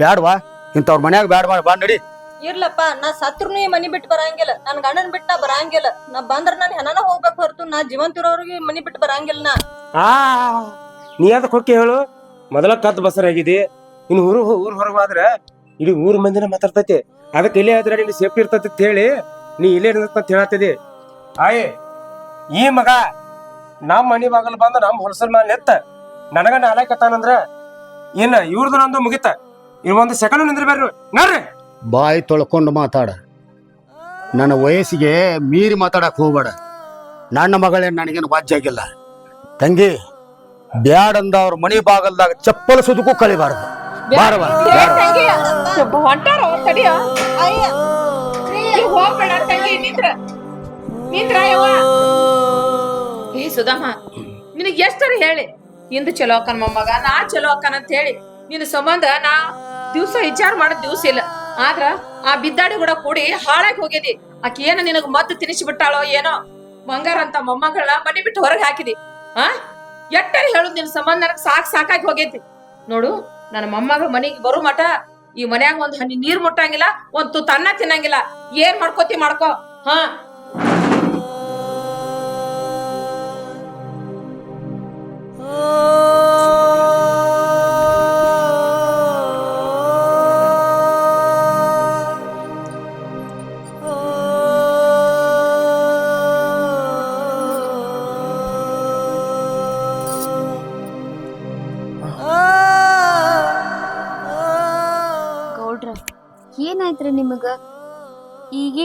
ಬ್ಯಾಡ್ವಾ? ಇಂಥವ್ರ ಮನ್ಯಾಗ ಬ್ಯಾಡ ಬಾ ಬಾ ನಡಿ. ಇರ್ಲಪ್ಪ ನಾ ಸತ್ರುನು ಈ ಮನಿ ಬಿಟ್ಟು ಬರಂಗಿಲ್ಲ. ನನ್ ಗಂಡನ್ ಬಿಟ್ಟು ನಾ ಬರಂಗಿಲ್ಲ. ನಾ ಬಂದ್ರ ನಾನು ಹೆಣನ ಹೋಗ್ಬೇಕು ಹೊರತು ನಾ ಜೀವಂತ ಇರೋರಿಗೆ ಮನಿ ಬಿಟ್ಟು ಬರಂಗಿಲ್ಲ ನಾ. ಆ ನೀ ಅದಕ್ಕೆ ಹೊಕ್ಕಿ ಹೇಳು. ಮೊದಲ ಕತ್ ಬಸರಾಗಿದಿ ಇನ್ನು ಊರು ಊರ್ ಹೊರಗೆ ಹೋದ್ರೆ ಇಡೀ ಊರ್ ಮಂದಿನ ಮಾತಾಡ್ತೈತಿ. ಅದಕ್ಕೆ ಇಲ್ಲೇ ಆದ್ರೆ ನಿನ್ನ ಸೇಫ್ಟಿ ಇರ್ತೈತಿ ಅಂತ ಹೇಳಿ ನೀ ಇಲ್ಲೇ ಇರ್ತ ಅಂತ ಹೇಳತ್ತಿದಿ. ಆಯ್ ಈ ಮಗ ನಮ್ಮ ಮನಿ ಬಾಗಲ್ ಬಂದು ನಮ್ಮ ಹೊಲಸಲ್ ಮೇಲೆ ಎತ್ತ ನನಗ ನಾಲ್ಕತ್ತಾನಂದ್ರ ಏನ ಇವ್ರದ್ದು ನಂದು ಮುಗಿತ. ಇನ್ನು ಒಂದು ಸೆಕೆಂಡ್ ನಿಂದ್ರಬೇಡ್ರಿ ನೋಡ್ರಿ. ಬಾಯಿ ತೊಳ್ಕೊಂಡು ಮಾತಾಡ. ನನ್ನ ವಯಸ್ಸಿಗೆ ಮೀರಿ ಮಾತಾಡಕ್ ಹೋಗ್ಬೇಡ. ನನ್ನ ಮಗಳೇ ನನಗೇನು ವಾಜ್ಯ ಆಗಿಲ್ಲ. ತಂಗಿ ಬ್ಯಾಡಂದ ಅವ್ರ ಮನಿ ಬಾಗಲ್ದಾಗ ಚಪ್ಪಲ ಸುದಕ್ಕೂ ಕಳಿಬಾರ್ದು ಬಾರವ ಹೊಂಟಾರ ತಡಿಯ? ಅಯ್ಯ. ಹೋಗ್ಬೇಡ ತಂಗಿ ನಿಂತ್ರ. ನಿಂತ್ರ ಯವ್ವ ಏ ಸುಧಮ್ಮ ನಿನಗ್ ಎಷ್ಟರ ಹೇಳಿ? ಇಂದು ಚಲೋ ಅಕ್ಕನ ಮೊಮ್ಮಗ ನಾ ಚಲೋ ಅಕ್ಕನ ಅಂತ ಹೇಳಿ. ನಿನ್ನ ಸಂಬಂಧ ನಾ ದಿವ್ಸ ವಿಚಾರ ಮಾಡೋ ದಿವ್ಸ ಇಲ್ಲ. ಆದ್ರ ಆ ಬಿದ್ದಾಡಿ ಕೂಡ ಕೂಡಿ ಹಾಳಾಗಿ ಹೋಗಿದಿ. ಆಕಿ ಏನ ನಿನಗ್ ಮದ್ದು ತಿನಿಸಿ ಬಿಟ್ಟಾಳೋ ಏನೋ? ಬಂಗಾರ ಅಂತ ಮೊಮ್ಮಗಳ ಮನೆ ಬಿಟ್ಟು ಹೊರಗೆ ಹಾಕಿದಿ. ಆ? ಎಟ್ಟರಿ ಹೇಳುದ್ ನಿನ್ ಸಂಬಂಧ ನನಗ್ ಸಾಕ್ ಸಾಕಾಗಿ ಹೋಗೈತಿ. ನೋಡು, ನನ್ನ ಮೊಮ್ಮಗ ಮನೆಗೆ ಬರು ಮಟ ಈ ಮನ್ಯಾಗ ಒಂದ್ ಹನಿ ನೀರ್ ಮುಟ್ಟಂಗಿಲ್ಲ, ಒಂದ್ ತುತ್ತು ಅನ್ನ ತಿನ್ನಂಗಿಲ್ಲ. ಏನ್ ಮಾಡ್ಕೋತಿ ಮಾಡ್ಕೋ. ಹಾ?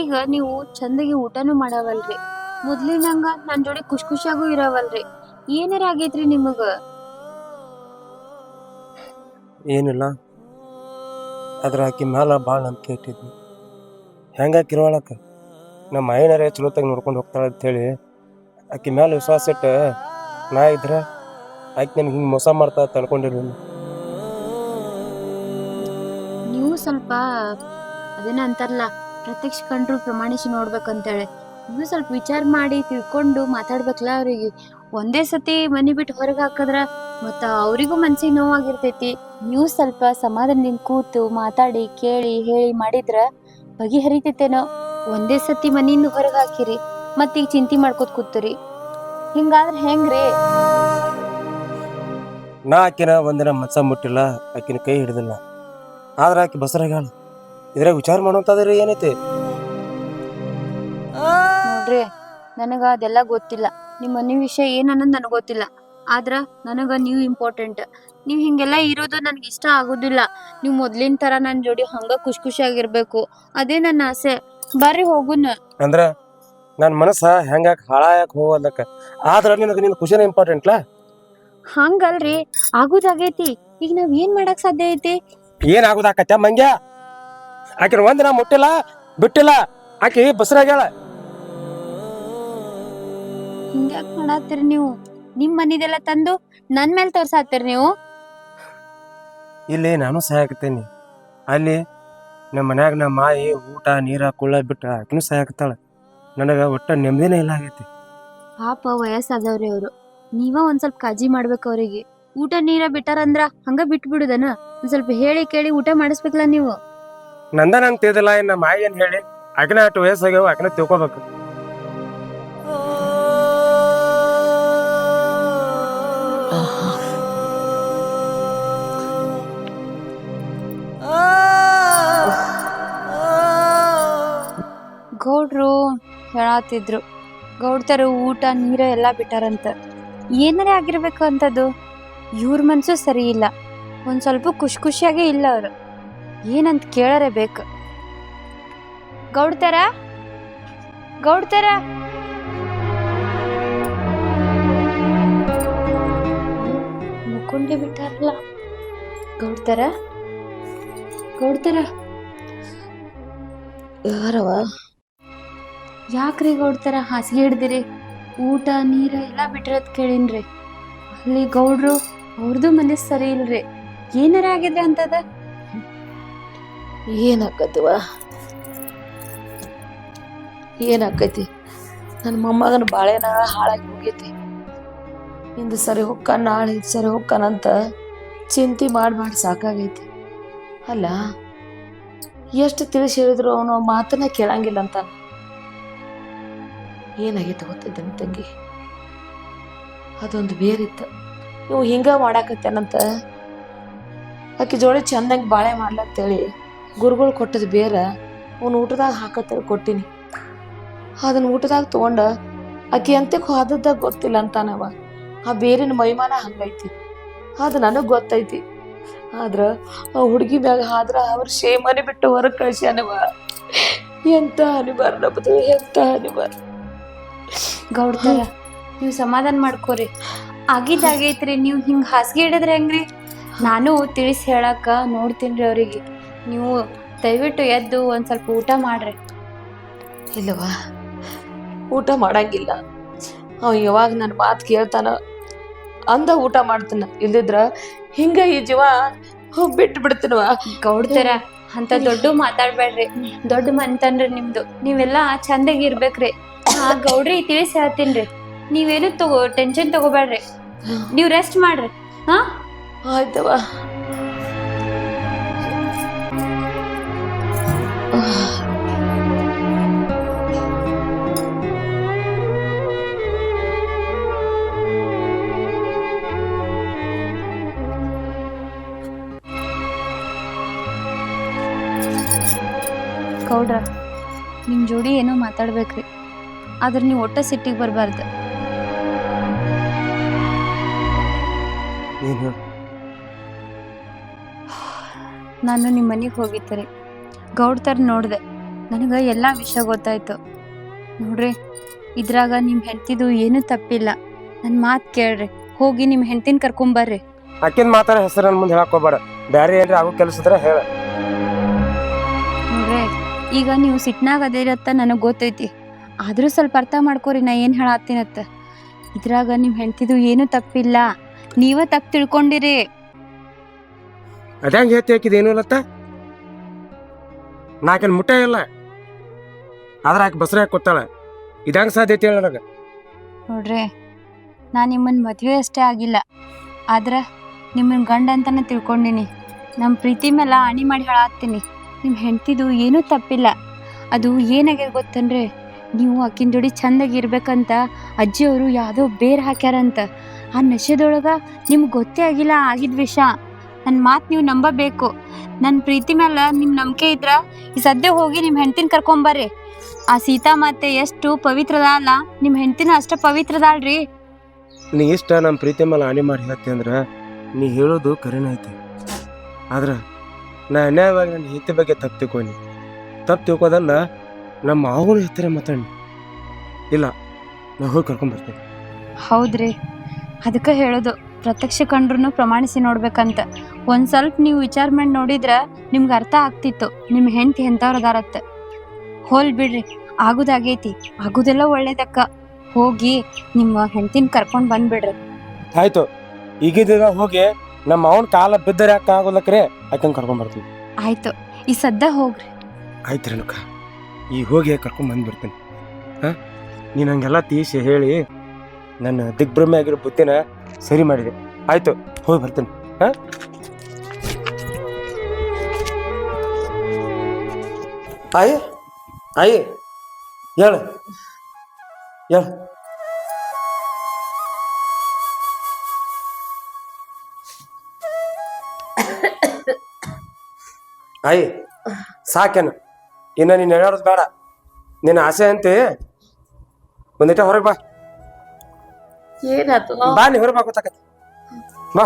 ಈಗೀಗ ನೀವು ಚಂದಗೆ ಊಟನೂ ಮಾಡವಲ್ರಿ. ಮೊದ್ಲಿನಂಗ ನನ್ನ ಜೋಡಿ ಖುಷ್ ಖುಷಿಯಾಗೂ ಇರವಲ್ರಿ. ಏನಾರ ಆಗೈತ್ರಿ ನಿಮಗ? ಏನಿಲ್ಲ. ಅದ್ರ ಆಕಿ ಮ್ಯಾಲ ಭಾಳ ನಂಬಿಕೆ ಇಟ್ಟಿದ್ವಿ ಹೆಂಗ ಇರೋಳಕ್ಕೆ ನಮ್ಮ ಮಾಯನರೇ ಚಲೋತಾಗಿ ನೋಡ್ಕೊಂಡು ಹೋಗ್ತಾಳೆ ಅಂತೇಳಿ ಆಕಿ ಮ್ಯಾಲ ವಿಶ್ವಾಸ ಇಟ್ಟು ನಾ ಇದ್ರ ಆಕೆ ನನಗೆ ಹಿಂಗೆ ಮೋಸ ಮಾಡ್ತಾ ಅಂತ ಅನ್ಕೊಂಡಿರ್ಲಿಲ್ಲ. ನೀವು ಸ್ವಲ್ಪ ಅದೇನ ಅಂತಾರಲ್ಲ ಪ್ರತ್ಯಕ್ಷ ಕಂಡ್ರು ಪ್ರಮಾಣಿಸಿ ನೋಡ್ಬೇಕಂತೇಳಿ. ನೀವು ಸ್ವಲ್ಪ ವಿಚಾರ ಮಾಡಿ ತಿಳ್ಕೊಂಡು ಮಾತಾಡ್ಬೇಕಲ್ಲ ಅವ್ರಿಗೆ. ಒಂದೇ ಸತಿ ಮನಿ ಬಿಟ್ಟು ಹೊರಗೆ ಹಾಕಿದ್ರೆ ಮತ್ತ ಅವರಿಗೂ ಮನ್ಸಿಗೆ ನೋವಾಗಿರ್ತೈತಿ. ನೀವು ಸ್ವಲ್ಪ ಸಮಾಧಾನದಿಂದ ಕೂತು ಮಾತಾಡಿ, ಕೇಳಿ, ಹೇಳಿ ಮಾಡಿದ್ರ ಬಗೆಹರಿತೈತೇನೋ. ಒಂದೇ ಸತಿ ಮನಿಯಿಂದ ಹೊರಗೆ ಹಾಕಿರಿ ಮತ್ತೀಗ ಚಿಂತೆ ಮಾಡ್ಕೋತ ಕೂತ್ರಿ. ಹಿಂಗಾದ್ರೆ ಹೆಂಗ್ರಿ? ನಾ ಆಕಿನ ಒಂದಿನ ಮಚ್ಚ ಮುಟ್ಟಿಲ್ಲ ಆಕಿನ ಕೈ ಹಿಡ್ದಿಲ್ಲ. ಆದ್ರೆ ಆಕಿ ಬಸರಾಗ್ಯಾಳ. ಇದ್ರಾಗ ವಿಚಾರ ಮಾಡೋಂತಾದ್ರೆ ಏನೈತಿ? ನೋಡ್ರಿ ನನಗ ಅದೆಲ್ಲ ಗೊತ್ತಿಲ್ಲ. ನಿಮ್ಮ ಮನೆ ವಿಷಯ ಏನನ್ನೋದು ಅನ್ನೋದು ನನಗೆ ಗೊತ್ತಿಲ್ಲ. ಆದ್ರ ನನಗ ನೀವು ಇಂಪಾರ್ಟೆಂಟ್ ನೀವು ಹಿಂಗೆಲ್ಲ ಇರೋದು ನನಗೆ ಇಷ್ಟ ಆಗೋದಿಲ್ಲ. ನೀವು ಮೊದ್ಲಿನ ತರ ನನ್ನ ಜೋಡಿ ಹಂಗ ಖುಷಿ ಖುಷಿಯಾಗಿರ್ಬೇಕು ಅದೇ ನನ್ನ ಆಸೆ. ಬರ್ರಿ ಹೋಗುನ. ಅಂದ್ರ ನನ್ನ ಮನಸ್ಸ ಹೆಂಗ ಹಾಳಾಯಕ್ ಹೋಗೋದಕ್ಕ. ಆದ್ರ ನಿನಗೆ ನಿನ್ನ ಖುಷಿನ ಇಂಪಾರ್ಟೆಂಟ್ಲಾ ಹಂಗಲ್ರಿ ಆಗೋದಾಗೈತಿ ಈಗ ನಾವ್ ಏನ್ ಮಾಡಕ್ ಸಾಧ್ಯ ಐತಿ? ಏನಾಗುದಾಕತ್ತ ಮಂಗ್ಯ? ಆಕಿನ ಒಂದಿನ ಮುಟ್ಟಿಲ್ಲ ಬಿಟ್ಟಿಲ್ಲ. ಆಕಿ ಬಸರಾಗ್ಯಾಳ. ಹಿಂಗ್ಯಾಕ್ ಮಾಡತ್ತೀರಿ ನೀವು? ನಿಮ್ ಮನಿದೆಲ್ಲ ತಂದು ನನ್ ಮೇಲೆ ತೋರ್ಸಾತ್ತೀರಿ ನೀವು? ಇಲ್ಲಿ ನಾನು ಸಹಾಯಕತ್ತೇನಿ ಅಲ್ಲಿ ನಮ್ಮ ಮನ್ಯಾಗ ನಮ್ಮ ಮಾಯಿ ಊಟ ನೀರ ಕುಳ್ಳ ಬಿಟ್ಟು ಆಕಿನೂ ಸಹಾಯಕತ್ತಾಳ ನನಗ ಒಟ್ಟ ನೆಮ್ಮದಿನೇ ಇಲ್ಲ ಆಗೈತಿ. ಪಾಪ ವಯಸ್ಸಾದವ್ರಿ ಅವ್ರು. ನೀವ ಒಂದ್ ಸ್ವಲ್ಪ ಕಾಳಜಿ ಮಾಡ್ಬೇಕು ಅವ್ರಿಗೆ. ಊಟ ನೀರ ಬಿಟ್ಟಾರಂದ್ರ ಹಂಗ ಬಿಟ್ಬಿಡುದನ? ಒಂದ್ ಸ್ವಲ್ಪ ಹೇಳಿ ಕೇಳಿ ಊಟ ಮಾಡಿಸ್ಬೇಕಲ್ಲ ನೀವು? ನಂದ ಅಂತ ಇದಿಲ್ಲ ಇನ್ನು ಮಾಯಿ ಏನ್ ಹೇಳಿ? ಅಗ್ನ ಅಷ್ಟು ವಯಸ್ಸಾಗ್ಯಾವ, ಅಗ್ನ ತಿಳ್ಕೊಬೇಕು. ಗೌಡ್ರು ಹೇಳತ್ತಿದ್ರು ಗೌಡ್ತರ ಊಟ, ನೀರ ಎಲ್ಲಾ ಬಿಟ್ಟಾರಂತ. ಏನಾರೇ ಆಗಿರ್ಬೇಕು ಅಂತದ್ದು, ಇವ್ರ ಮನ್ಸು ಸರಿ ಇಲ್ಲ. ಒಂದ್ ಸ್ವಲ್ಪ ಖುಷಿ ಖುಷಿಯಾಗೇ ಇಲ್ಲ ಅವ್ರು. ಏನಂತ ಕೇಳರೆ ಬೇಕು? ಗೌಡ್ತರ? ಗೌಡ್ತರ? ಮುಕ್ಕೊಂಡೆ ಬಿಟ್ಟಾರಲ್ಲ. ಗೌಡ್ತರ? ಗೌಡ್ತರ? ಯಾರವ? ಯಾಕ್ರಿ ಗೌಡ್ತರ? ಹಾಸಿಗೆ ಹಿಡ್ದಿರಿ. ಊಟ, ನೀರ ಎಲ್ಲ ಬಿಟ್ಟಿರೋದ್ ಕೇಳಿನ್ರಿ. ಅಲ್ಲಿ ಗೌಡ್ರು ಅವ್ರದ್ದು ಮನಸ್ಸು ಸರಿ ಇಲ್ರಿ. ಏನಾರ ಆಗಿದೆ ಅಂತದ? ಏನಾಕತಿವ ಏನಾಕೈತಿ ನನ್ನ ಮೊಮ್ಮಗನ ಬಾಳೆನ ಹಾಳಾಗಿ ಹೋಗೈತಿ. ಇಂದು ಸರಿ ಹೊಕ್ಕ ನಾಳೆ ಸರಿ ಹೊಕ್ಕನಂತ ಚಿಂತೆ ಮಾಡಿ ಮಾಡಿ ಸಾಕಾಗೈತಿ. ಅಲ್ಲ, ಎಷ್ಟು ತಿಳಿಸಿ ಹೇಳಿದ್ರು ಅವನು ಮಾತನ್ನ ಕೇಳಂಗಿಲ್ಲ ಅಂತ. ಏನಾಗೈತೆ ಗೊತ್ತಿದ್ದನು ತಂಗಿ? ಅದೊಂದು ಬೇರಿತ್ತು. ಇವು ಹಿಂಗ ಮಾಡಾಕತ್ತೇನಂತ? ಅಕ್ಕಿ ಜೋಡಿ ಚಂದಂಗೆ ಬಾಳೆ ಮಾಡ್ಲಂತೇಳಿ ಗುರುಗಳು ಕೊಟ್ಟದ ಬೇರ ಅವ್ನು ಊಟದಾಗ ಹಾಕತ್ತೆ ಕೊಟ್ಟಿನಿ. ಅದನ್ನ ಊಟದಾಗ ತಗೊಂಡ ಆಕೆ ಅಂತಕ್ಕೆ ಹೋದದ್ದಾಗ ಗೊತ್ತಿಲ್ಲ ಅಂತಾನವ. ಆ ಬೇರಿನ ಮೈಮಾನ ಹಂಗೈತಿ. ಅದು ನನಗೆ ಗೊತ್ತೈತಿ. ಆದ್ರ ಆ ಹುಡುಗಿ ಮ್ಯಾಗ ಆದ್ರ ಅವ್ರ ಶೇಮನೆ ಬಿಟ್ಟು ಹೊರಗೆ ಕಳಿಸ್ಯಾನವ. ಎಂತ ಅನಿವಾರ ನಮ್ದು, ಎಂತ ಅನಿವಾರ ಗೌಡ್ತಾರ ನೀವು ಸಮಾಧಾನ ಮಾಡ್ಕೋರಿ. ಆಗಿದ್ದಾಗೈತ್ರಿ ನೀವು ಹಿಂಗೆ ಹಾಸಿಗೆ ಹಿಡಿದ್ರೆ ಹೆಂಗ್ರಿ? ನಾನು ತಿಳಿಸಿ ಹೇಳಕ್ಕ ನೋಡ್ತೀನಿ ಅವ್ರಿಗೆ. ನೀವು ದಯವಿಟ್ಟು ಎದ್ದು ಒಂದು ಸ್ವಲ್ಪ ಊಟ ಮಾಡ್ರಿ. ಇಲ್ಲವಾ ಊಟ ಮಾಡಂಗಿಲ್ಲ. ಅವ ಯಾವಾಗ ನನ್ನ ಮಾತು ಕೇಳ್ತಾನ. ಅಂದ ಊಟ ಮಾಡ್ತಾನ. ಇಲ್ದಿದ್ರ ಹಿಂಗ ಈ ಜೀವ ಬಿಟ್ಟು ಬಿಡ್ತೀನವ ಗೌಡ್ತೀರ ಅಂತ ದೊಡ್ಡ ಮಾತಾಡ್ಬೇಡ್ರಿ. ದೊಡ್ಡ ಮನ್ತನ್ರಿ ನಿಮ್ದು. ನೀವೆಲ್ಲ ಚಂದಾಗಿ ಇರ್ಬೇಕ್ರಿ. ಆ ಗೌಡ್ರಿ ತಿಳಿಸಿ ಹೇಳ್ತೀನ್ರಿ. ನೀವೇನು ತಗೋ ಟೆನ್ಷನ್ ತಗೋಬೇಡ್ರಿ. ನೀವು ರೆಸ್ಟ್ ಮಾಡ್ರಿ. ಹಾ? ಆಯ್ತವ ಜೋಡಿ ಏನೋ ಮಾತಾಡ್ಬೇಕ್ರಿ. ಆದ್ರೆ ನೀವು ಒಟ್ಟ ಸಿಟ್ಟಿಗೆ ಬರಬಾರ್ದು. ಏನ್ ಹೇಳು? ನಾನು ನಿಮ್ಮ ಮನೆಗೆ ಹೋಗಿದ್ದೆ ರೀ. ಗೌಡ್ತರ ನೋಡಿದೆ. ನನಗೆ ಎಲ್ಲ ವಿಷಯ ಗೊತ್ತಾಯ್ತು. ನೋಡ್ರಿ ಇದ್ರಾಗ ನಿಮ್ಮ ಹೆಂಡ್ತಿದು ಏನೂ ತಪ್ಪಿಲ್ಲ. ನನ್ನ ಮಾತು ಕೇಳ್ರಿ. ಹೋಗಿ ನಿಮ್ಮ ಹೆಂಡ್ತಿನ ಕರ್ಕೊಂಬರ್ರಿ ಅಕ್ಕಿನ ಮಾತಾಡ ಹೆಸರು ನನ್ನ ಮುಂದೆ ಹೇಳಕ್ ಹೋಗ್ಬೇಡ. ಬ್ಯಾರೆ ಏನ್ರಿ ಆಗೋ ಕೆಲಸ ಇದ್ರೆ ಹೇಳ. ಈಗ ನೀವು ಸಿಟ್ನಾಗ ಅದಿರತ್ತ ನನಗೆ ಗೊತ್ತೈತಿ. ಆದರೂ ಸ್ವಲ್ಪ ಅರ್ಥ ಮಾಡ್ಕೋರಿ ನಾ ಏನು ಹೇಳತ್ತೀನತ್ತ ಇದ್ರಾಗ ನಿಮ್ಮ ಹೆಂಡ್ತಿದು ಏನೂ ತಪ್ಪಿಲ್ಲ. ನೀವ ತಪ್ಪು ತಿಳ್ಕೊಂಡಿರಿ. ಅದ್ಯಾಂಗ ಹೇಳ್ತಿ ಹಾಕಿದೇನು ಏನು ಇಲ್ಲತ್ತ ನಾಕೇನ್ ಮುಟ್ಟ ಇಲ್ಲ. ಆದ್ರೆ ಆಕೆ ಬಸರೆ ಹಾಕಿ ಕೊತ್ತಾಳೆ ಇದಂಗ ಸಾಧ್ಯ ಐತಿ ಹೇಳ ನನಗ. ನೋಡ್ರಿ ನಾ ನಿಮ್ಮನ್ನ ಮದುವೆ ಅಷ್ಟೇ ಆಗಿಲ್ಲ. ಆದ್ರೆ ನಿಮ್ಮನ್ನ ಗಂಡ ಅಂತಾನೆ ತಿಳ್ಕೊಂಡಿನಿ. ನಮ್ಮ ಪ್ರೀತಿ ಮೇಲೆ ಅಣಿ ಮಾಡಿ ಹೇಳತ್ತೀನಿ. ನಿಮ್ಮ ಹೆಂಡ್ತಿದು ಏನೂ ತಪ್ಪಿಲ್ಲ. ಅದು ಏನಾಗ್ಯದ ಗೊತ್ತಂದ್ರೆ, ನೀವು ಆಕಿನ ಜೋಡಿ ಚಂದಾಗಿ ಇರ್ಬೇಕಂತ ಅಜ್ಜಿಯವರು ಯಾವುದೋ ಬೇರೆ ಹಾಕ್ಯಾರಂತ. ಆ ನಶೆದೊಳಗೆ ನಿಮ್ಗೆ ಗೊತ್ತೇ ಆಗಿಲ್ಲ, ಆಗಿದ ವಿಷ. ನನ್ನ ಮಾತು ನೀವು ನಂಬಬೇಕು. ನನ್ನ ಪ್ರೀತಿ ಮೇಲೆ ನಿಮ್ಮ ನಂಬಿಕೆ ಇದ್ರೆ ಈ ಸದ್ಯ ಹೋಗಿ ನಿಮ್ಮ ಹೆಂಡ್ತಿನ ಕರ್ಕೊಂಬರ್ರಿ. ಆ ಸೀತಾ ಮಾತೆ ಎಷ್ಟು ಪವಿತ್ರದ ಅಲ್ಲ ನಿಮ್ಮ ಹೆಂಡ್ತಿನ ಅಷ್ಟ ಪವಿತ್ರದಾಳ್ರಿ ನೀ ಇಷ್ಟ ನಮ್ಮ ಪ್ರೀತಿ ಮೇಲೆ ಹಾನಿ ಮಾಡಿ ಹೇಳ್ತಿ ಅಂದ್ರೆ, ನೀ ಹೇಳೋದು ಕರೆನ ಐತಿ. ಆದ್ರ ನಾ ಅನ್ಯಾಯವಾಗಿ ನನ್ನ ಹೆತ್ತಿ ಬಗ್ಗೆ ತಪ್ಪು ತಿಳ್ಕೊನಿ ತಪ್ಪು ತಿಳ್ಕೋದಲ್ಲ ನಮ್ಮ ಮಾವನ ಹೆತ್ತರೆ ಮಾತಾಡಿ ಇಲ್ಲ ನಾ ಹೋಗಿ ಕರ್ಕೊಂಡ್ ಬರ್ತೇನೆ. ಹೌದ್ರಿ. ಅದಕ್ಕೆ ಹೇಳೋದು ಪ್ರತ್ಯಕ್ಷ ಕಂಡ್ರು ಪ್ರಮಾಣಿಸಿ ನೋಡ್ಬೇಕಂತ. ಒಂದ್ ಸ್ವಲ್ಪ ನೀವು ವಿಚಾರ ಮಾಡಿ ನೋಡಿದ್ರ ನಿಮ್ಗೆ ಅರ್ಥ ಆಗ್ತಿತ್ತು ನಿಮ್ಮ ಹೆಂಡತಿ ಎಂಥವ್ರದಾರತ್ತ ಹೋಲ್ ಬಿಡ್ರಿ ಆಗುದಾಗೈತಿ ಆಗುದೆಲ್ಲ ಒಳ್ಳೇದಕ್ಕ. ಹೋಗಿ ನಿಮ್ಮ ಹೆಂಡತಿನ ಕರ್ಕೊಂಡ್ ಬಂದ್ಬಿಡ್ರಿ. ಆಯ್ತು ಈಗಿದ್ದ ಹೋಗಿ ನಮ್ಮ ಅವನ ಕಾಲ ಬಿದ್ದರೆ ಯಾಕೆ ಆಗೋದಕ್ರೆ ಆಕಂಗೆ ಕರ್ಕೊಂಡ್ ಬರ್ತೀವಿ ಆಯ್ತು ಈ ಸದ್ದ ಹೋಗ್ರಿ. ಆಯ್ತು ರೇಣುಕ ಈಗ ಹೋಗಿ ಕರ್ಕೊಂಡ್ ಬಂದ್ಬಿಡ್ತೀನಿ. ಹಾ? ನೀನು ಹಂಗೆಲ್ಲ ತೀಸಿ ಹೇಳಿ ನನ್ನ ದಿಗ್ಭ್ರಮೆ ಆಗಿರೋ ಬುದ್ಧಿನ ಸರಿ ಮಾಡಿದೆ. ಆಯ್ತು ಹೋಗಿ ಬರ್ತೀನಿ. ಹಾ? ಆಯ್ ಆಯ್ ಹೇಳು ಹೇಳು. ಆಯಿ ಸಾಕೇನು. ಇನ್ನ ನೀನು ಹೇಳೋದು ಬೇಡ. ನಿನ್ನ ಆಸೆ ಅಂತೆ. ಒಂದಿಟ ಹೊರಗೆ ಬಾ. ಏನಾಯ್ತು? ಬಾ ನೀ ಹೊರಗೆ ಬಾ ಬಾ.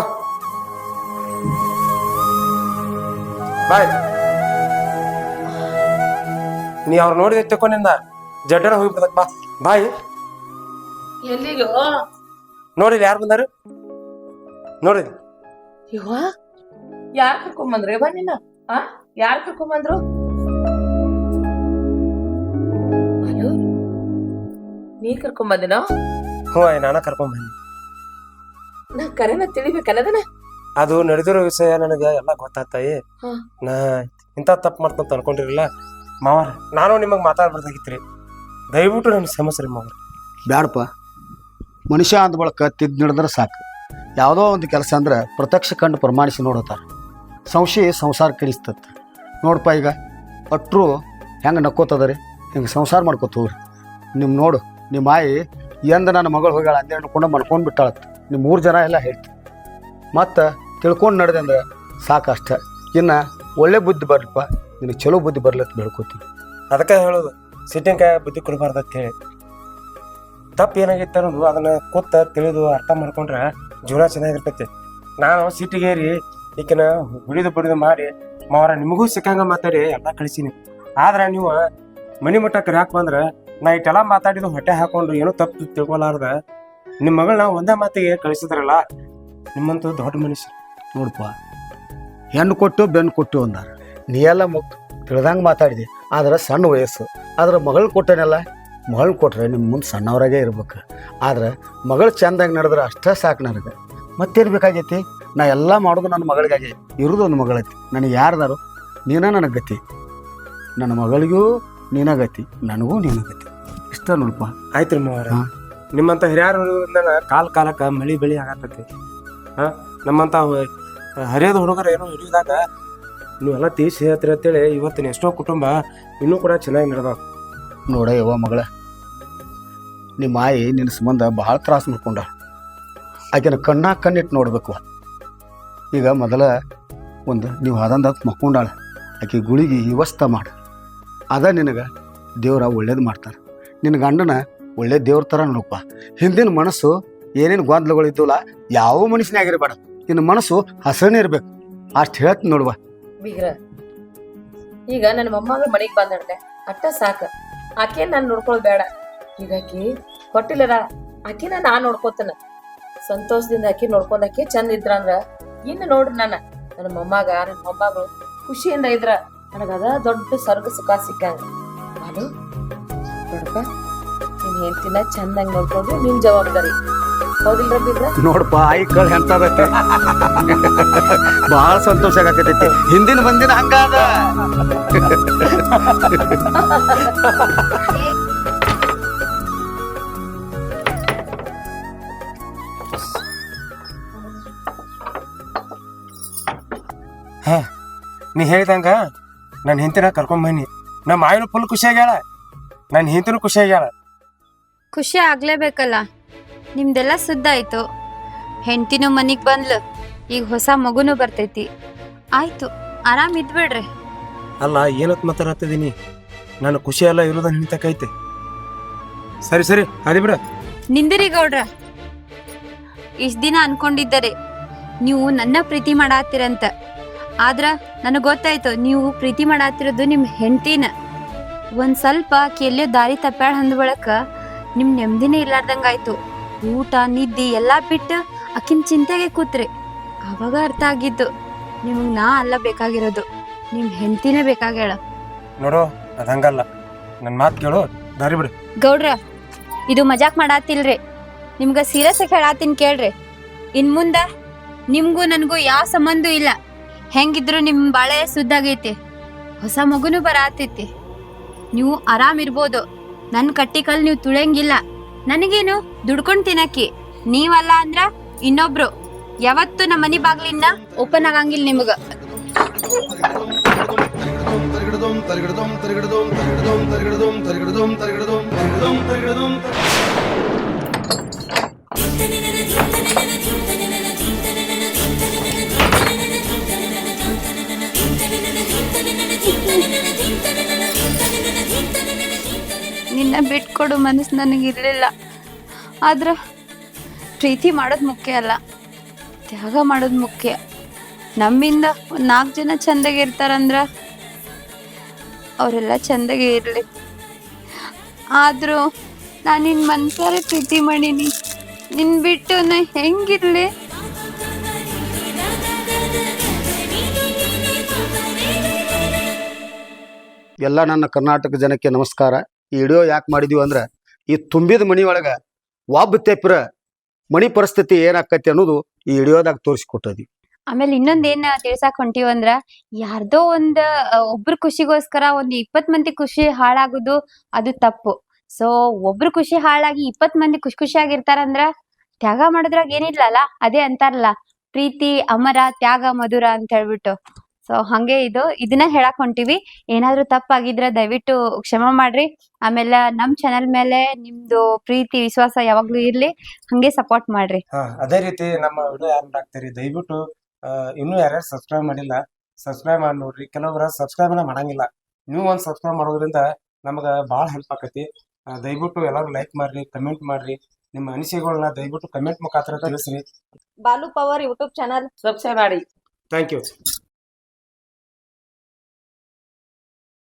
ಬಾಯ್. ನೀ ಅವ್ರು ನೋಡಿದ ತಕೊಂಡಿಂದ ಜಡ್ಡರ ಹೋಗಿ ಬಿಡ್ತಕ್ ಬಾ. ಬಾಯ್. ಎಲ್ಲಿಗೋ? ನೋಡಿಲ್ಲ ಯಾರು ಬಂದಾರು? ನೋಡಿದ್ ಯಾರು ಯಾರ್ ಕರ್ಕೊಂಬಂದ್ರೆ ಬನ್ನಿ ನಾ ಆ? ಯಾರ್ ಕರ್ಕೊಂಬಂದ್ರು? ಅಯ್ಯೋ ನೀ ಕರ್ಕೊಂಬಂದಿನ? ಹ್ಞೂ ಆಯ್ ನಾನ ಕರ್ಕೊಂಡ್ ಬಂದಿ ನಾ ಕರೆನ ತಿಳಿಬೇಕನ್ನದನ ಅದು ನಡೆದಿರೋ ವಿಷಯ ನನಗೆ ಎಲ್ಲ ಗೊತ್ತಾತಾಯಿ ಹಾ. ನಾ ಇಂಥ ತಪ್ಪು ಮಾಡ್ತಂತ ಅನ್ಕೊಂಡಿರಲಿಲ್ಲ ಮಾವರ ನಾನು ನಿಮಗೆ ಮಾತಾಡ್ಬಾರ್ದಾಗಿತ್ರಿ. ದಯವಿಟ್ಟು ನನ್ನ ಸಮಸ್ಯೆ ರೀ ಮಾವಾರ. ಬ್ಯಾಡಪ್ಪ. ಮನುಷ್ಯ ಅಂದ ಬಳಕ ತಿದ್ದು ನಡೆದ್ರೆ ಸಾಕು. ಯಾವುದೋ ಒಂದು ಕೆಲಸ ಅಂದ್ರೆ ಪ್ರತ್ಯಕ್ಷ ಕಂಡು ಪ್ರಮಾಣಿಸಿ ನೋಡುತ್ತಾರೆ ಸಂಶಯ ಸಂಸಾರ ಕೆಡಿಸ್ತತ್ತ ನೋಡಪ್ಪ ಈಗ ಅಟ್ರು ಹೆಂಗೆ ನಕ್ಕೋತದ ರೀ? ಹಿಂಗೆ ಸಂಸಾರ ಮಾಡ್ಕೋತ ಹೋಗ್ರಿ. ನಿಮ್ಮ ನೋಡು ನಿಮ್ಮ ಆಯಿ ಎಂದ ನನ್ನ ಮಗಳು ಹೋಗ್ಯಾಳ ಅಂದೇ ಅನ್ಕೊಂಡು ಮಾಡ್ಕೊಂಡು ಬಿಟ್ಟಾಳತ್ತ ನಿಮ್ಮ ಮೂರು ಜನ ಎಲ್ಲ ಹೇಳ್ತಿ. ಮತ್ತು ತಿಳ್ಕೊಂಡು ನಡೆದೆ ಅಂದ್ರೆ ಇನ್ನ ಇನ್ನು ಒಳ್ಳೆ ಬುದ್ಧಿ ಬರ್ಲಪ್ಪ, ನಿನಗೆ ಚಲೋ ಬುದ್ಧಿ ಬರ್ಲತ್ ಬೆಳ್ಕೊತೀವಿ ಅದಕ್ಕೆ ಹೇಳೋದು, ಸಿಟ್ಟಿನ್ಕಾಯ ಬುದ್ಧಿ ಕೊಡಬಾರ್ದು ಅಂತ ಹೇಳಿ. ತಪ್ಪು ಏನಾಗಿತ್ತು ಅನ್ನೋದು ಅದನ್ನು ಕೂತ ತಿಳಿದು ಅರ್ಥ ಮಾಡ್ಕೊಂಡ್ರೆ ಜೀವನ ಚೆನ್ನಾಗಿರ್ತೈತಿ. ನಾನು ಸಿಟ್ಟಿಗೇರಿ ಈಕಿನ ಬಿಡಿದು ಬಿಡಿದು ಮಾಡಿ ಮಾವರ, ನಿಮಗೂ ಸಿಕ್ಕಂಗ ಮಾತಾಡಿ, ಎಲ್ಲ ಕಳಿಸೀನಿ. ಆದ್ರೆ ನೀವು ಮನಿ ಮಟ್ಟ ಯಾಕೆ ಬಂದ್ರೆ, ನಾ ಇಟ್ಟೆಲ್ಲ ಮಾತಾಡಿದ್ದು ಹೊಟ್ಟೆ ಹಾಕೊಂಡು ಏನೋ ತಪ್ಪು ತಿಳ್ಕೊಲಾರ್ದ ನಿಮ್ಮ ಮಗಳನ್ನ ಒಂದೇ ಮಾತಿಗೆ ಕಳಿಸಿದ್ರಲ್ಲ, ನಿಮ್ಮಂತ ದೊಡ್ಡ ಮನುಷ್ಯ. ನೋಡಪ್ಪ ಹೆಣ್ಣು ಕೊಟ್ಟು ಬೆನ್ನು ಕೊಟ್ಟು ಅಂದಾರ. ನೀ ಎಲ್ಲ ಮುಕ್ ತಿಳ್ದಂಗೆ ಮಾತಾಡಿದೆ, ಆದ್ರೆ ಸಣ್ಣ ವಯಸ್ಸು. ಆದ್ರೆ ಮಗಳು ಕೊಟ್ಟನೆಲ್ಲ, ಮಗಳು ಕೊಟ್ರೆ ನಿಮ್ಮ ಮುಂದೆ ಸಣ್ಣವರಾಗೇ ಇರ್ಬೇಕು. ಆದ್ರೆ ಮಗಳು ಚಂದಾಗಿ ನಡೆದ್ರೆ ಅಷ್ಟೇ ಸಾಕು ನನಗೆ. ಮತ್ತೇನು ಬೇಕಾಗೈತಿ? ನಾ ಎಲ್ಲ ಮಾಡೋದು ನನ್ನ ಮಗಳಿಗಾಗಿ. ಇರೋದು ಒಂದು ಮಗಳತಿ. ನನಗೆ ಯಾರ್ದಾರು ನೀನ ನನಗೆ ಗತಿ. ನನ್ನ ಮಗಳಿಗೂ ನೀನ ಗತಿ ನನಗೂ ನೀನ ಗತಿ. ಇಷ್ಟ ನೋಡಪ್ಪ. ಆಯ್ತು ರೀ ಹಾ. ನಿಮ್ಮಂಥ ಹಿರಿಯರು ಕಾಲ ಕಾಲಕ್ಕೆ ಮಳಿ ಬೆಳಿ ಆಗತ್ತೈತಿ. ಹಾಂ ನಮ್ಮಂತ ಹ- ಹರಿಯದ ಹುಡುಗರು ಏನೋ ಹಿಡಿದಾಗ ನೀವೆಲ್ಲ ತೀಸಿ ಹೇಳ್ತೀರಿ ಅಂತೇಳಿ ಇವತ್ತಿನ ಎಷ್ಟೋ ಕುಟುಂಬ ಇನ್ನೂ ಕೂಡ ಚೆನ್ನಾಗಿ ನಡೆದಾವ. ನೋಡ ಯವ್ವ ಮಗಳ ನಿಮ್ಮ ಆಯಿ ನಿನ್ನ ಸಂಬಂಧ ಭಾಳ ತ್ರಾಸ ಮಾಡ್ಕೊಂಡ. ಆಕೆನ ಕಣ್ಣಾಗ ಕಣ್ಣಿಟ್ಟು ನೋಡ್ಬೇಕು. ಈಗ ಮೊದಲ ಒಂದು ನೀವು ಅದಂದ ಮಕ್ಕೊಂಡಾಳೆ, ಆಕೆ ಗುಳಿಗೆ ಇವಸ್ತ ಮಾಡು. ಅದ ನಿನಗೆ ದೇವ್ರ ಒಳ್ಳೇದು ಮಾಡ್ತಾರೆ. ನಿನ್ನ ಗಂಡನ ಒಳ್ಳೆ ದೇವ್ರ ಥರ ನೋಡಪ್ಪ. ಹಿಂದಿನ ಮನಸ್ಸು ಏನೇನು ಗೊಂದಲಗಳು ಇದ್ದವಲ್ಲ ಯಾವ ಮನುಷ್ಯನೇ ಆಗಿರಬೇಡ ನಿನ್ನ ಮನಸ್ಸು ಹಸನೇ ಇರಬೇಕು. ಅಷ್ಟು ಹೇಳ್ತೀನಿ ನೋಡುವ. ಈಗ ನನ್ನ ಮೊಮ್ಮಗ ಮನೆಗೆ ಬಂದೆ ಅಟ್ಟ ಸಾಕ. ಆಕೆ ನಾನು ನೋಡ್ಕೊಳ್ಳೋದು ಬೇಡ. ಈಗ ಆಕಿ ಕೊಟ್ಟಿಲ್ಲದ ಆಕಿನ ನಾ ನೋಡ್ಕೋತನ. ಸಂತೋಷದಿಂದ ಆಕಿ ನೋಡ್ಕೊಂಡಾಕಿ ಚಂದ ಇದ್ರಂದ್ರ ಇನ್ನು ನೋಡ್ರಿ ನಾನು. ನನ್ನ ಮೊಮ್ಮಗ ನನ್ನ ಮೊಮ್ಮಗಳು ಖುಷಿಯಿಂದ ಇದ್ರ. ನನಗದ ದೊಡ್ಡ ಸ್ವರ್ಗ ಸುಖ ಸಿಕ್ಕಂಗ. ಅದು ನೋಡಪ್ಪ ನಿನ್ ಹೆಂಡತಿನ ಚಂದಂಗ್ ನೋಡ್ಕೊಂಡು ನಿನ್ ಜವಾಬ್ದಾರಿ. ಹೌದಿಲ್ರ ಬೀಗ್ರ ನೋಡಪ್ಪ ಆಯಿ ಕಳ್ ಎಂತ ಬಹಳ ಸಂತೋಷ ಆಗತೈತಿ ಹಿಂದಿನ ಬಂದಿನ ಹಂಗಾದ ನೀ ಹೇಳ್ದಂಗ ನನ್ನ ಹೆಂಡತಿನ ಕರ್ಕೊಂಡ್ ಬನ್ನಿ. ನಮ್ಮ ಆಯ್ನು ಫುಲ್ ಖುಷಿ ಆಗ್ಯಾಳ. ನನ್ನ ಹೆಂಡತಿನೂ ಖುಷಿ ಆಗ್ಯಾಳ. ಖುಷಿ ಆಗ್ಲೇಬೇಕಲ್ಲ. ನಿಮ್ದೆಲ್ಲ ಸುದ್ದಾಯ್ತು ಹೆಂಡತಿನೂ ಮನಿಗ್ ಬಂದ್ಲು. ಈಗ ಹೊಸ ಮಗುನೂ ಬರ್ತೈತಿ. ಆಯ್ತು ಆರಾಮ್ ಇದ್ಬಿಡ್ರಿ. ಅಲ್ಲ ಏನತ್ ಮಾತಾಡತ್ತಿದೀನಿ? ನನ್ನ ಖುಷಿ ಎಲ್ಲ ಇರೋದ ನಿಂತಕೈತೆ. ಸರಿ ಸರಿ ಅದೇ ಬಿಡ. ನಿಂದಿರಿ ಗೌಡ್ರ. ಇಷ್ಟ ದಿನ ಅನ್ಕೊಂಡಿದ್ದರೆ ನೀವು ನನ್ನ ಪ್ರೀತಿ ಮಾಡಾತಿರಂತ ಆದ್ರ ನನಗೆ ಗೊತ್ತಾಯ್ತು ನೀವು ಪ್ರೀತಿ ಮಾಡಾತಿರೋದು ನಿಮ್ಮ ಹೆಂಡತಿನ. ಒಂದು ಸ್ವಲ್ಪ ಕೆಲ್ಯೋ ಎಲ್ಲೋ ದಾರಿ ತಪ್ಪಾಳ ಅಂದ ಬಳಕ ನಿಮ್ ನೆಮ್ಮದಿನೇ ಇರ್ಲಾರ್ದಂಗಾಯ್ತು ಊಟ ನಿದ್ದಿ ಎಲ್ಲಾ ಬಿಟ್ಟು ಆಕಿನ ಚಿಂತೆಗೆ ಕೂತ್ರಿ ಅವಾಗ ಅರ್ಥ ಆಗಿದ್ದು ನಿಮಗ್ ನಾ ಅಲ್ಲ ಬೇಕಾಗಿರೋದು ನಿಮ್ ಹೆಂಡತಿನೇ ಬೇಕಾಗ್ಯಾಳ. ನೋಡು ಅದ್ ಹಂಗಲ್ಲ. ನನ್ನ ಮಾತು ಕೇಳು ದಾರಿ ಬಿಡು. ಗೌಡ್ರ ಇದು ಮಜಾಕ್ ಮಾಡಾತಿಲ್ರಿ. ನಿಮ್ಗೆ ಸೀರಿಯಸ್ ಆಗಿ ಹೇಳಾತೀನಿ ಕೇಳ್ರಿ. ಇನ್ ಮುಂದ ನಿಮ್ಗೂ ನನ್ಗೂ ಯಾವ ಸಂಬಂಧ ಇಲ್ಲ. ಹೆಂಗಿದ್ರು ನಿಮ್ಮ ಬಾಳೆ ಸುದ್ದಾಗೈತಿ ಹೊಸ ಮಗುನು ಬರಾತೈತಿ ನೀವು ಆರಾಮಿರ್ಬೋದು ನನ್ನ ಕಟ್ಟಿಕಲ್ ನೀವು ತುಳಿಯಂಗಿಲ್ಲ ನನಗೇನು ದುಡ್ಕೊಂಡು ತಿನ್ನಕ್ಕೆ ನೀವಲ್ಲ ಅಂದ್ರ ಇನ್ನೊಬ್ರು ಯಾವತ್ತು ನಮ್ಮ ಮನೆ ಬಾಗ್ಲಿಂದ ಓಪನ್ ಆಗಂಗಿಲ್ಲ ನಿಮಗ ತರಿಗಿಡದೋಂ ನಿನ್ನ ಬಿಟ್ಕೊಡು ಮನಸ್ಸು ನನಗೆ ಇರಲಿಲ್ಲ. ಆದ್ರೆ ಪ್ರೀತಿ ಮಾಡೋದು ಮುಖ್ಯ ಅಲ್ಲ. ತ್ಯಾಗ ಮಾಡೋದು ಮುಖ್ಯ. ನಮ್ಮಿಂದ ಒಂದು ನಾಲ್ಕು ಜನ ಚಂದಾಗಿ ಇರ್ತಾರಂದ್ರ ಅವರೆಲ್ಲ ಚಂದಾಗಿ ಇರಲಿ. ಆದರೂ ನಾನು ನಿನ್ನ ಮನಸಾರೆ ಪ್ರೀತಿ ಮಾಡೀನಿ. ನಿನ್ನ ಬಿಟ್ಟು ನಾನು ಹೆಂಗಿರ್ಲಿ? ಎಲ್ಲ ನನ್ನ ಕರ್ನಾಟಕ ಜನಕ್ಕೆ ನಮಸ್ಕಾರ. ಈ ವಿಡಿಯೋ ಯಾಕೆ ಮಾಡಿದೀವಿ ಅಂದ್ರೆ, ಈ ತುಂಬಿದ ಮನಿ ಒಳಗ ಒಬ್ಬ ತೆಪ್ರ ಮಣಿ ಪರಿಸ್ಥಿತಿ ಏನಾಕತಿ ಅನ್ನೋದು ಈ ವಿಡಿಯೋದಾಗ ತೋರಿಸಿಕೊಟ್ಟದಿ ಆಮೇಲೆ ಇನ್ನೊಂದ್ ಏನ್ ತಿಳ್ಸಾಕ್ ಹೊಂಟಿವಂದ್ರ ಯಾರ್ದೋ ಒಂದ್ ಒಬ್ರು ಖುಷಿಗೋಸ್ಕರ ಒಂದ್ ಇಪ್ಪತ್ ಮಂದಿ ಖುಷಿ ಹಾಳಾಗುದು ಅದು ತಪ್ಪು. ಸೊ ಒಬ್ರು ಖುಷಿ ಹಾಳಾಗಿ ಇಪ್ಪತ್ ಮಂದಿ ಖುಷಿ ಖುಷಿಯಾಗಿರ್ತಾರಂದ್ರ ತ್ಯಾಗ ಮಾಡೋದ್ರಾಗ ಏನಿಲ್ಲಲ್ಲ, ಅದೇ ಅಂತಾರಲ್ಲ, ಪ್ರೀತಿ, ಅಮರ, ತ್ಯಾಗ, ಮಧುರ ಅಂತ ಹೇಳ್ಬಿಟ್ಟು. ಸೊ ಹಂಗೆ ಇದು. ಇದನ್ನ ಹೇಳಕ್ ಹೊಂಟಿವಿ. ಏನಾದ್ರೂ ತಪ್ಪಾಗಿದ್ರೆ ದಯವಿಟ್ಟು ಕ್ಷಮ ಮಾಡ್ರಿ. ಆಮೇಲೆ ನಮ್ ಚಾನೆಲ್ ಮೇಲೆ ನಿಮ್ದು ಪ್ರೀತಿ ವಿಶ್ವಾಸ ಯಾವಾಗ್ಲೂ ಇರ್ಲಿ. ಹಂಗೆ ಸಪೋರ್ಟ್ ಮಾಡ್ರಿ. ಹಾ ಅದೇ ರೀತಿ ನಮ್ಮ ವಿಡಿಯೋ ಯಾರು ಹಾಕ್ತೀರಿ? ದಯವಿಟ್ಟು ಆ, ಇನ್ನೂ ಯಾರ್ಯಾರು ಸಬ್ಸ್ಕ್ರೈಬ್ ಮಾಡಿಲ್ಲ ಸಬ್ಸ್ಕ್ರೈಬ್ ಮಾಡಿ ನೋಡ್ರಿ. ಕೆಲವೊಬ್ಬರ ಸಬ್ಸ್ಕ್ರೈಬ್ ಮಾಡಂಗಿಲ್ಲ. ನೀವು ಒಂದು ಸಬ್ಸ್ಕ್ರೈಬ್ ಮಾಡೋದ್ರಿಂದ ನಮಗೆ ಭಾಳ ಹೆಲ್ಪ್ ಆಕತಿ. ದಯವಿಟ್ಟು ಎಲ್ಲರೂ ಲೈಕ್ ಮಾಡ್ರಿ ಕಮೆಂಟ್ ಮಾಡ್ರಿ. ನಿಮ್ಮ ಅನಿಸಿಕೆಗಳನ್ನ ದಯವಿಟ್ಟು ಕಮೆಂಟ್ ಮುಖಾಂತರ ತಿಳಿಸ್ರಿ. Balu power YouTube channel subscribe ಮಾಡಿ. Thank you